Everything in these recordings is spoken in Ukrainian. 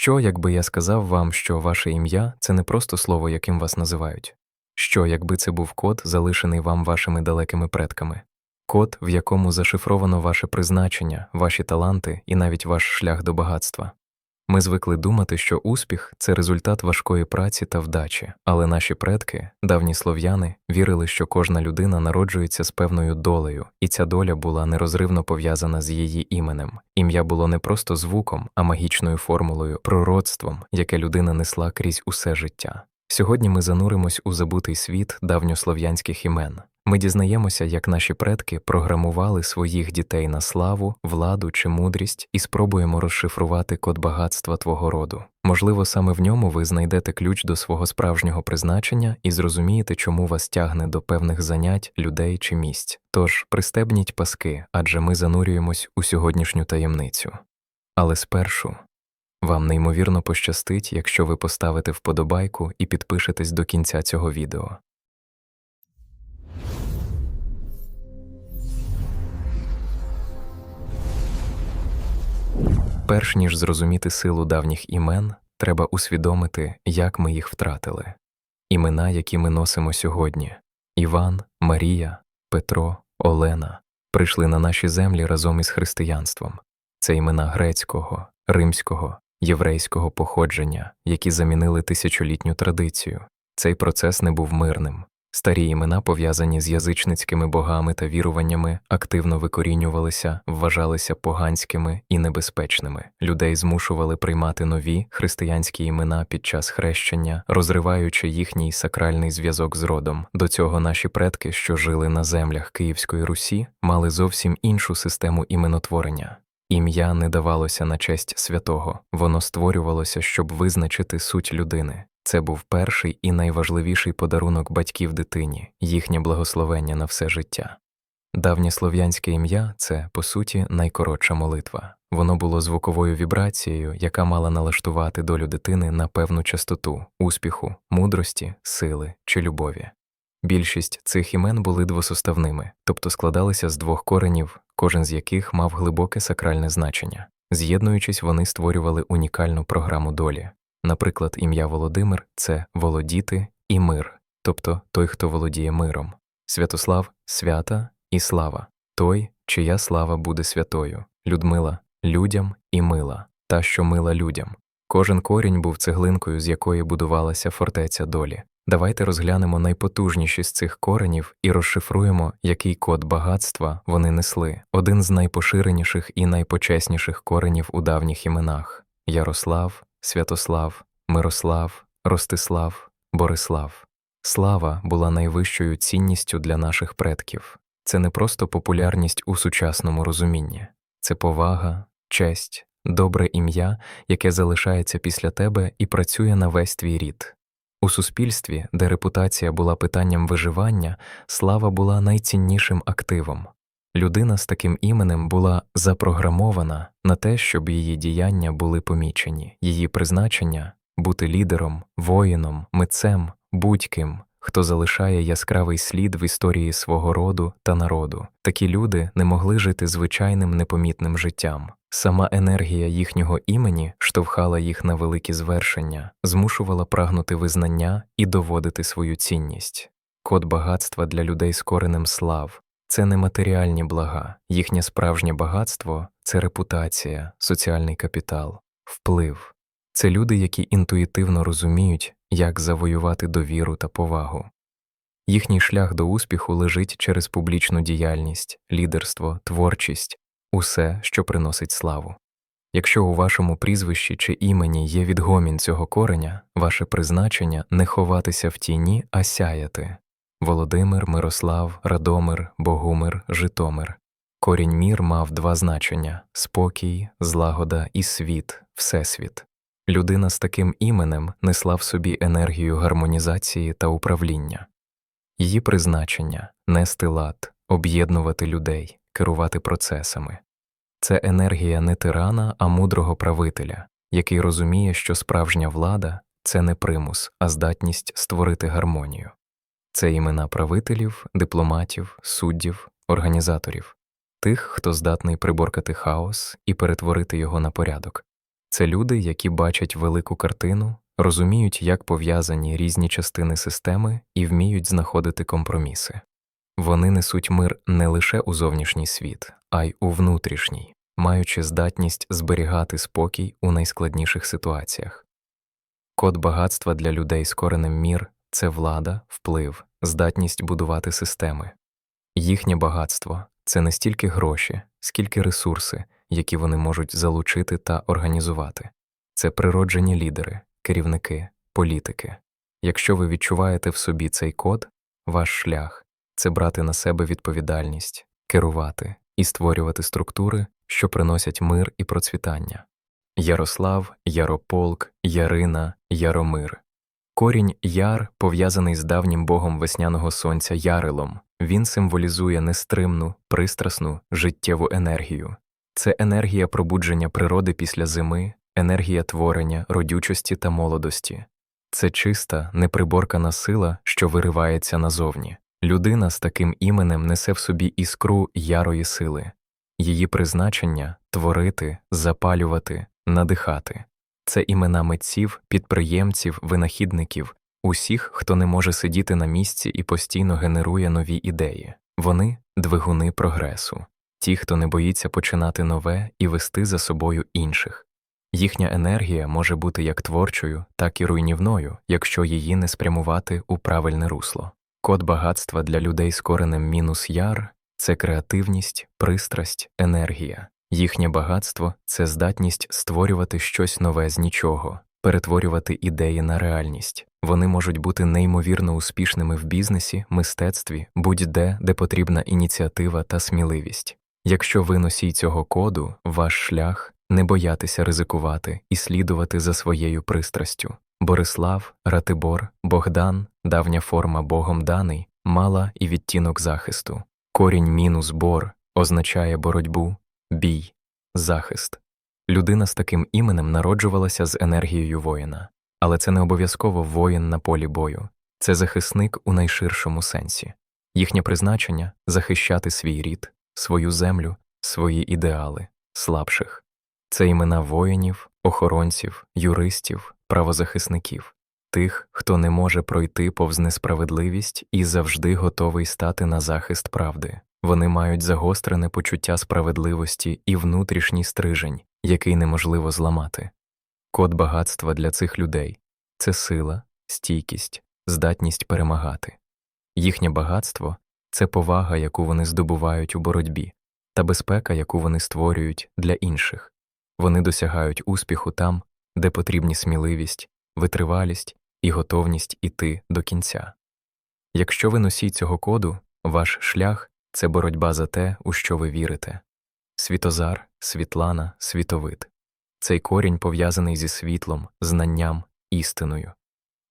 Що, якби я сказав вам, що ваше ім'я це не просто слово, яким вас називають? Що, якби це був код, залишений вам вашими далекими предками? Код, в якому зашифровано ваше призначення, ваші таланти і навіть ваш шлях до багатства. Ми звикли думати, що успіх це результат важкої праці та вдачі, але наші предки, давні слов'яни, вірили, що кожна людина народжується з певною долею, і ця доля була нерозривно пов'язана з її іменем. Ім'я було не просто звуком, а магічною формулою, пророцтвом, яке людина несла крізь усе життя. Сьогодні ми зануримось у забутий світ давньослов'янських імен. Ми дізнаємося, як наші предки програмували своїх дітей на славу, владу чи мудрість і спробуємо розшифрувати код багатства твого роду. Можливо, саме в ньому ви знайдете ключ до свого справжнього призначення і зрозумієте, чому вас тягне до певних занять, людей чи місць. Тож пристебніть паски, адже ми занурюємось у сьогоднішню таємницю. Але спершу вам неймовірно пощастить, якщо ви поставите вподобайку і підпишетесь до кінця цього відео. Перш ніж зрозуміти силу давніх імен, треба усвідомити, як ми їх втратили. Імена, які ми носимо сьогодні Іван, Марія, Петро, Олена, прийшли на наші землі разом із християнством. Це імена грецького, римського, єврейського походження, які замінили тисячолітню традицію. Цей процес не був мирним. Старі імена, пов'язані з язичницькими богами та віруваннями, активно викорінювалися, вважалися поганськими і небезпечними. Людей змушували приймати нові християнські імена під час хрещення, розриваючи їхній сакральний зв'язок з родом. До цього наші предки, що жили на землях Київської Русі, мали зовсім іншу систему іменотворення. Ім'я не давалося на честь святого, воно створювалося, щоб визначити суть людини. Це був перший і найважливіший подарунок батьків дитині, їхнє благословення на все життя. Давнє слов'янське ім'я це, по суті, найкоротша молитва. Воно було звуковою вібрацією, яка мала налаштувати долю дитини на певну частоту, успіху, мудрості, сили чи любові. Більшість цих імен були двосуставними, тобто складалися з двох коренів, кожен з яких мав глибоке сакральне значення. З'єднуючись, вони створювали унікальну програму долі. Наприклад, ім'я Володимир це володіти і мир, тобто той, хто володіє миром, Святослав свята і слава, той, чия слава буде святою, Людмила людям і мила, та, що мила людям. Кожен корінь був цеглинкою, з якої будувалася фортеця долі. Давайте розглянемо найпотужніші з цих коренів і розшифруємо, який код багатства вони несли. Один з найпоширеніших і найпочесніших коренів у давніх іменах Ярослав, Святослав, Мирослав, Ростислав, Борислав. Слава була найвищою цінністю для наших предків. Це не просто популярність у сучасному розумінні, це повага, честь, добре ім'я, яке залишається після тебе і працює на весь твій рід. У суспільстві, де репутація була питанням виживання, слава була найціннішим активом. Людина з таким іменем була запрограмована на те, щоб її діяння були помічені, її призначення бути лідером, воїном, митцем, будь-ким, хто залишає яскравий слід в історії свого роду та народу. Такі люди не могли жити звичайним непомітним життям. Сама енергія їхнього імені штовхала їх на великі звершення, змушувала прагнути визнання і доводити свою цінність. Код багатства для людей з коренем слав це не матеріальні блага, їхнє справжнє багатство це репутація, соціальний капітал, вплив. Це люди, які інтуїтивно розуміють, як завоювати довіру та повагу. Їхній шлях до успіху лежить через публічну діяльність, лідерство, творчість, усе, що приносить славу. Якщо у вашому прізвищі чи імені є відгомін цього кореня, ваше призначення не ховатися в тіні, а сяяти. Володимир, Мирослав, Радомир, Богумир, Житомир. Корінь мір мав два значення спокій, злагода і світ, всесвіт. Людина з таким іменем несла в собі енергію гармонізації та управління. Її призначення нести лад, об'єднувати людей, керувати процесами. Це енергія не тирана, а мудрого правителя, який розуміє, що справжня влада це не примус, а здатність створити гармонію. Це імена правителів, дипломатів, суддів, організаторів, тих, хто здатний приборкати хаос і перетворити його на порядок. Це люди, які бачать велику картину, розуміють, як пов'язані різні частини системи і вміють знаходити компроміси. Вони несуть мир не лише у зовнішній світ, а й у внутрішній, маючи здатність зберігати спокій у найскладніших ситуаціях. Код багатства для людей з коренем мір це влада, вплив, здатність будувати системи. Їхнє багатство це не стільки гроші, скільки ресурси, які вони можуть залучити та організувати. Це природжені лідери, керівники, політики. Якщо ви відчуваєте в собі цей код, ваш шлях це брати на себе відповідальність, керувати і створювати структури, що приносять мир і процвітання. Ярослав, Ярополк, Ярина, Яромир. Корінь яр пов'язаний з давнім богом весняного сонця Ярилом. Він символізує нестримну, пристрасну, життєву енергію. Це енергія пробудження природи після зими, енергія творення, родючості та молодості. Це чиста, неприборкана сила, що виривається назовні. Людина з таким іменем несе в собі іскру ярої сили, її призначення творити, запалювати, надихати. Це імена митців, підприємців, винахідників, усіх, хто не може сидіти на місці і постійно генерує нові ідеї. Вони двигуни прогресу, ті, хто не боїться починати нове і вести за собою інших. Їхня енергія може бути як творчою, так і руйнівною, якщо її не спрямувати у правильне русло. Код багатства для людей з коренем мінус яр це креативність, пристрасть, енергія. Їхнє багатство це здатність створювати щось нове з нічого, перетворювати ідеї на реальність. Вони можуть бути неймовірно успішними в бізнесі, мистецтві, будь-де, де потрібна ініціатива та сміливість. Якщо ви носій цього коду, ваш шлях не боятися ризикувати і слідувати за своєю пристрастю. Борислав, Ратибор, Богдан, давня форма Богом даний, мала і відтінок захисту. Корінь мінус бор означає боротьбу, бій, захист. Людина з таким іменем народжувалася з енергією воїна, але це не обов'язково воїн на полі бою, це захисник у найширшому сенсі. Їхнє призначення захищати свій рід, свою землю, свої ідеали, слабших. Це імена воїнів, охоронців, юристів, правозахисників, тих, хто не може пройти повз несправедливість і завжди готовий стати на захист правди. Вони мають загострене почуття справедливості і внутрішній стрижень, який неможливо зламати. Код багатства для цих людей це сила, стійкість, здатність перемагати. Їхнє багатство це повага, яку вони здобувають у боротьбі, та безпека, яку вони створюють для інших. Вони досягають успіху там, де потрібні сміливість, витривалість і готовність іти до кінця. Якщо ви носій цього коду, ваш шлях це боротьба за те, у що ви вірите. Світозар, Світлана, світовид. Цей корінь пов'язаний зі світлом, знанням, істиною.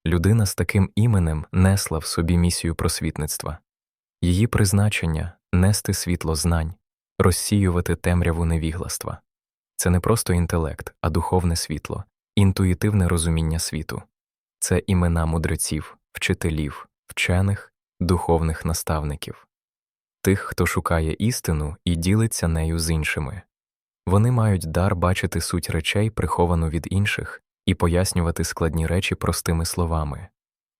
Людина з таким іменем несла в собі місію просвітництва, її призначення нести світло знань, розсіювати темряву невігластва. Це не просто інтелект, а духовне світло, інтуїтивне розуміння світу. Це імена мудреців, вчителів, вчених, духовних наставників, тих, хто шукає істину і ділиться нею з іншими. Вони мають дар бачити суть речей, приховану від інших, і пояснювати складні речі простими словами.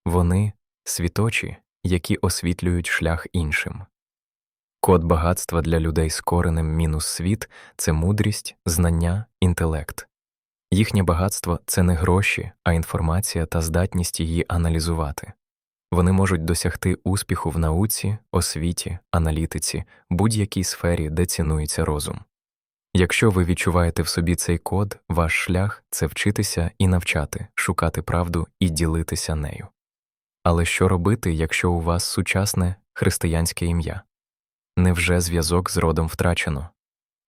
Вони світочі, які освітлюють шлях іншим. Код багатства для людей з коренем мінус світ це мудрість, знання, інтелект. Їхнє багатство це не гроші, а інформація та здатність її аналізувати. Вони можуть досягти успіху в науці, освіті, аналітиці, будь-якій сфері, де цінується розум. Якщо ви відчуваєте в собі цей код, ваш шлях це вчитися і навчати, шукати правду і ділитися нею. Але що робити, якщо у вас сучасне християнське ім'я? Невже зв'язок з родом втрачено?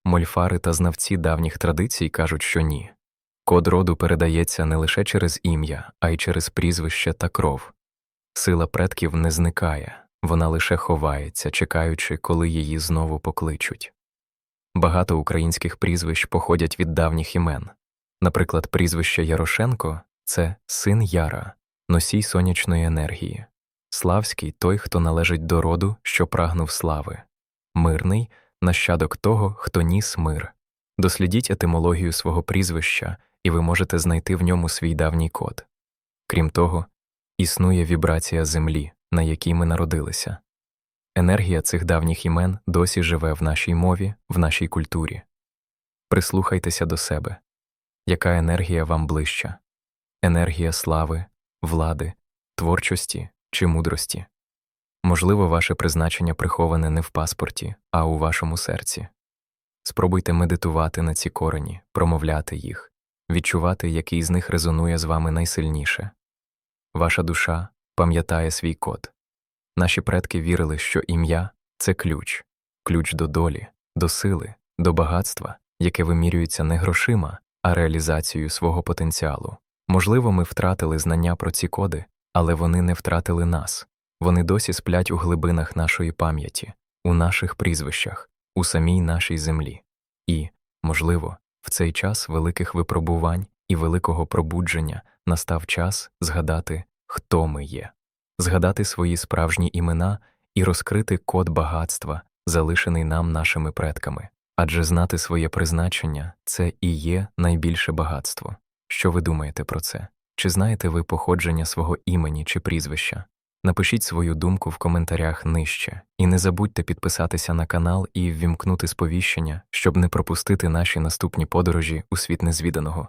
Мольфари та знавці давніх традицій кажуть, що ні. Код роду передається не лише через ім'я, а й через прізвище та кров. Сила предків не зникає, вона лише ховається, чекаючи, коли її знову покличуть. Багато українських прізвищ походять від давніх імен. Наприклад, прізвище Ярошенко це син Яра, носій сонячної енергії, Славський той, хто належить до роду, що прагнув слави, мирний нащадок того, хто ніс мир. Дослідіть етимологію свого прізвища і ви можете знайти в ньому свій давній код. Крім того, існує вібрація землі, на якій ми народилися. Енергія цих давніх імен досі живе в нашій мові, в нашій культурі. Прислухайтеся до себе. Яка енергія вам ближча? Енергія слави, влади, творчості чи мудрості? Можливо, ваше призначення приховане не в паспорті, а у вашому серці. Спробуйте медитувати на ці корені, промовляти їх, відчувати, який з них резонує з вами найсильніше. Ваша душа пам'ятає свій код. Наші предки вірили, що ім'я це ключ, ключ до долі, до сили, до багатства, яке вимірюється не грошима, а реалізацією свого потенціалу. Можливо, ми втратили знання про ці коди, але вони не втратили нас. Вони досі сплять у глибинах нашої пам'яті, у наших прізвищах, у самій нашій землі. І, можливо, в цей час великих випробувань і великого пробудження настав час згадати, хто ми є, згадати свої справжні імена і розкрити код багатства, залишений нам нашими предками. Адже знати своє призначення це і є найбільше багатство. Що ви думаєте про це? Чи знаєте ви походження свого імені чи прізвища? Напишіть свою думку в коментарях нижче, і не забудьте підписатися на канал і ввімкнути сповіщення, щоб не пропустити наші наступні подорожі у світ незвіданого.